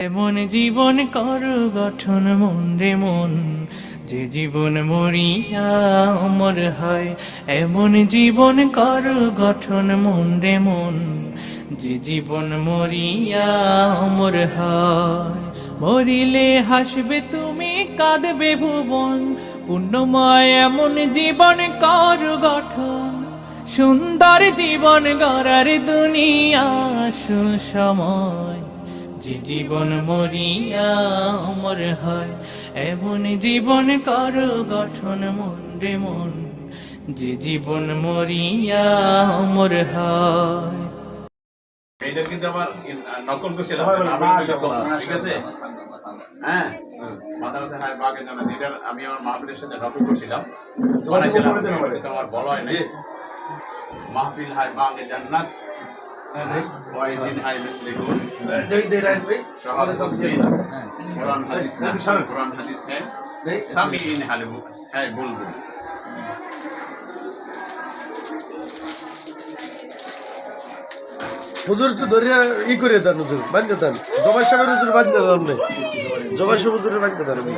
এমন জীবন কর গঠন, মন রে মন। যে জীবন মরিয়া অমর হয়, এমন জীবন কর গঠন, মন রে মন। যে জীবন মরিয়া অমর হয়, মরিলে হাসবে তুমি, কাঁদবে ভুবন। পুণ্যময় এমন জীবন কর গঠন, সুন্দর জীবন গড়ার দুনিয়া আসল সময়। যে জীবন মরিয়া অমর হয় এমন জীবন কর গঠন মন রে মন। যে জীবন মরিয়া অমর হয়। এইটা কিন্তু আবার নকল করছিলাম ঠিক আছে? হ্যাঁ? মাদ্রাসা হাই বাগে জানা এটা আমি আমার মাহফিলের সাথে নকল করছিলাম। আমার বলা হয় নাই। মাহফিল হাই বাগে জান্নাত। ওয়াইজিন হাই মিসলিকুন শহাদ তসবিহ কোরআন হাদিস না কোরআন হাদিস সামিন হাল হুজুর একটু ধরিয়া ই করে দেন হুজুর বান্ধে দেন। জবাই সাহেবের হুজুর বান্ধে দেন নাই জবাই সাহেব হুজুরের বান্ধে দেন আপনি।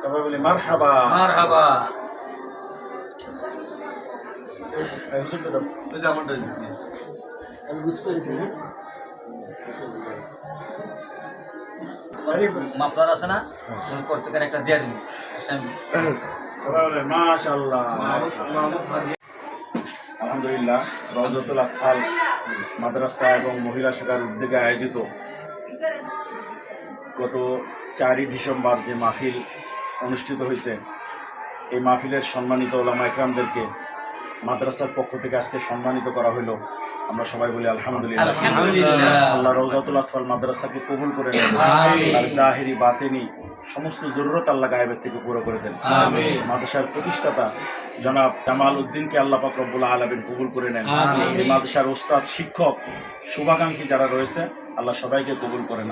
তারপর বলি মারহাবা। মারহাবা। এই হুজুরটা দাও। এই যে আমারটা দিন। আরে মাফলার আছে না প্রত্যেকের একটা দিয়ে দিন। আলহামদুলিল্লাহ রজতুল আতফাল মাদ্রাসা এবং মহিলা শাখার উদ্যোগে আয়োজিত গত চারই ডিসেম্বর যে মাহফিল অনুষ্ঠিত হয়েছে এই মাহফিলের সম্মানিত ওলামা একরামদেরকে মাদ্রাসার পক্ষ থেকে আজকে সম্মানিত করা হলো আমরা সবাই বলি আলহামদুলিল্লাহ। আল্লাহ রওজাতুল আতফাল মাদ্রাসাকে কবুল করে নেন। তার জাহেরি বাতেনি সমস্ত জরুরত আল্লাহ গায়েবের থেকে পুরো করে দেন। মাদ্রাসার প্রতিষ্ঠাতা জনাব জামাল উদ্দিনকে আল্লাহ পাক রব্বুল আলমিন কবুল করে নেন। এই মাদ্রাসার ওস্তাদ শিক্ষক শুভাকাঙ্ক্ষী যারা রয়েছে আল্লাহ সবাইকে কবুল করেন।